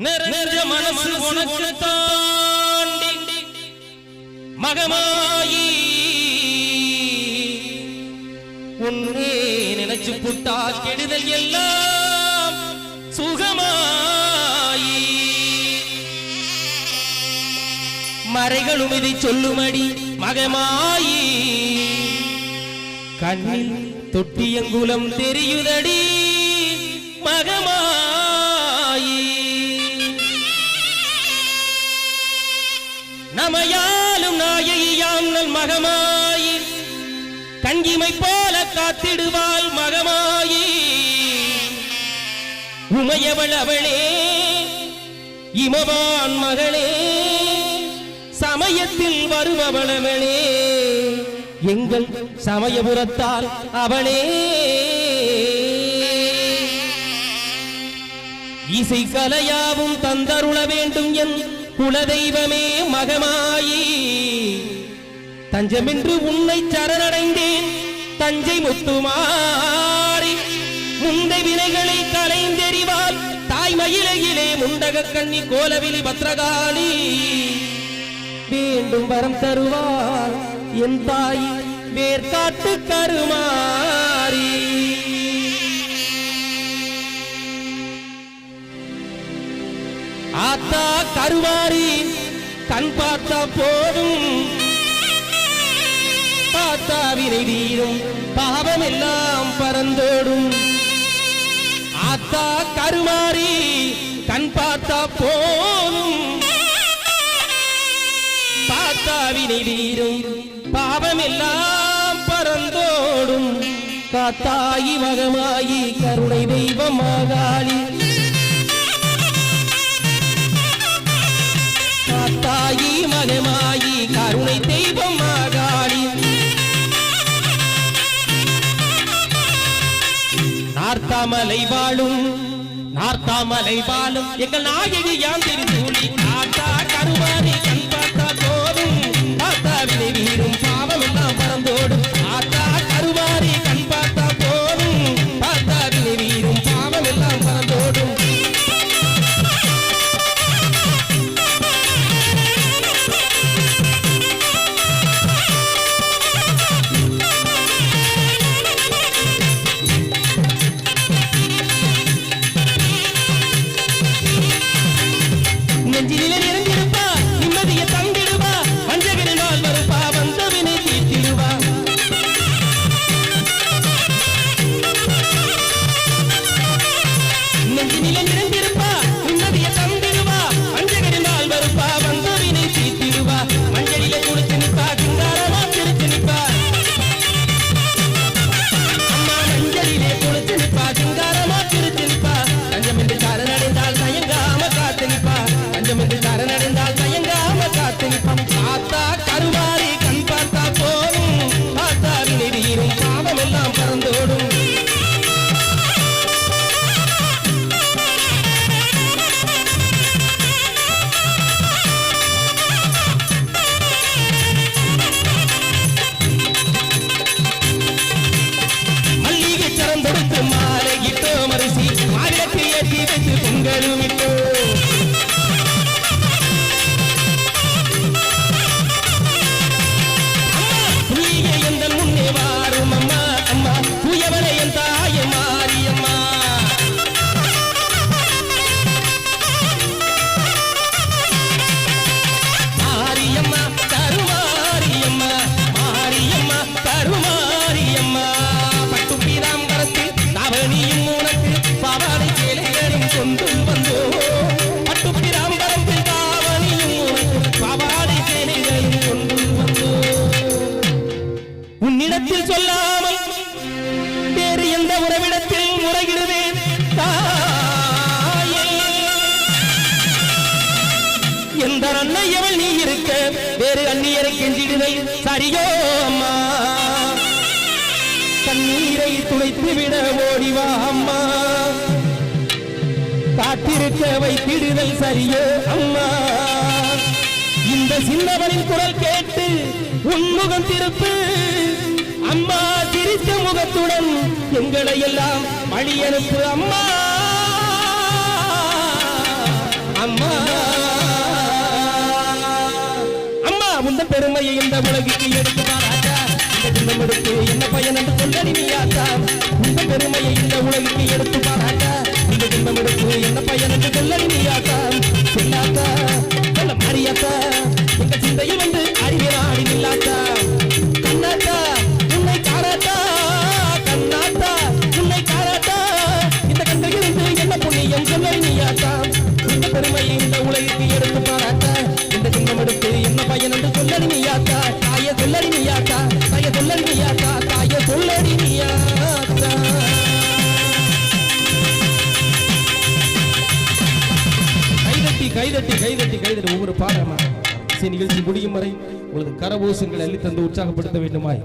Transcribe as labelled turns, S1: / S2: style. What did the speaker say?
S1: நிறைஞ்ச மனசு உனக்கு தாண்டி மகமாயி உன்னே நினைச்சு புட்டா கெடுதல் எல்லாம் சுகமாயி. மறைகளும் இதை சொல்லுமடி மகமாயி. கண்ணில் தொட்டியங்குலம் தெரியுதடி மகமா நமையாலும் நாயகியாம் நல் மகமாயி. கங்கிமை போல காத்திடுவாள் மகமாயி. உமையவள் அவளே இமவான் மகளே சமயத்தில் வருபவளவளே. எங்கள் சமயபுரத்தால் அவளே. இசை கலையாவும் தந்தருள வேண்டும் என் குலதெய்வமே மகமாயி. தஞ்சமென்று உன்னை சரணடைந்தேன். தஞ்சை முத்துமாறி. முந்தை வினைகளை கலைந்தெறிவால் தாய்மயிலையிலே முண்டக கண்ணி கோலவிலி பத்ரகாளி. வேண்டும் வரம் தருவார் என் தாய். வேர்காட்டு கருமாறி. ஆத்தா கருவாரி கண் பார்த்தா போதும். பார்த்தா வினை தீரும் பாவம் எல்லாம் பறந்தோடும். ஆத்தா கருமாறி கண் பார்த்தா போதும். பார்த்தா வினை தீரும் பாவம் எல்லாம் பறந்தோடும். காத்தாயி மகமாயி கருணை தெய்வமாகாளி. காத்தாயி கருணை தெய்வம் தெய்வமாகாளி நார்த்தாமலை வாழும் நார்த்தாமலை வாழும் எங்கள் நாயகி யாந்த வந்தோடும் உன்னிடத்தில் சொல்லாமல் வேறு எந்த உறவிடத்தில் முறையிடுவேன். எந்த அன்னையவள் நீ இருக்க வேறு அந்நியரை கெஞ்சிடுதை சரியோ அம்மா. கண்ணீரை துடைத்து விட ஓடிவா அம்மா. காத்திருக்க வைத்திடுதல் சரியோ அம்மா. இந்த சின்னவனின் குரல் கேட்டு உன்முகம் திருப்பு. அம்மா சிரித்த முகத்துடன் எங்களை எல்லாம் வழி அனுப்பு அம்மா. அம்மா. அம்மா உந்த பெருமையை இந்த உலகிற்கு எடுத்து பாராட்டா? இந்த ஜென்மம் எடுத்து என்ன பயன் என்று சொல்லடி நீயாத்தா இந்த பெருமையை இந்த உலகிற்கு எடுத்து பாராட்டா? இந்த ஜென்மம் எடுத்து என்ன பயன் என்று சொல்லடி நீயாத்தா சொல்லாத்தா சொல்ல மாறியாத்தா. எங்க சிந்தையும் கைதட்டி கைதட்டி கைதட்டி ஒவ்வொரு பாடமா நிகழ்ச்சி முடியும் வரை உங்களது கரபூசங்களை அள்ளி தந்து உற்சாகப்படுத்த வேண்டுமாய்.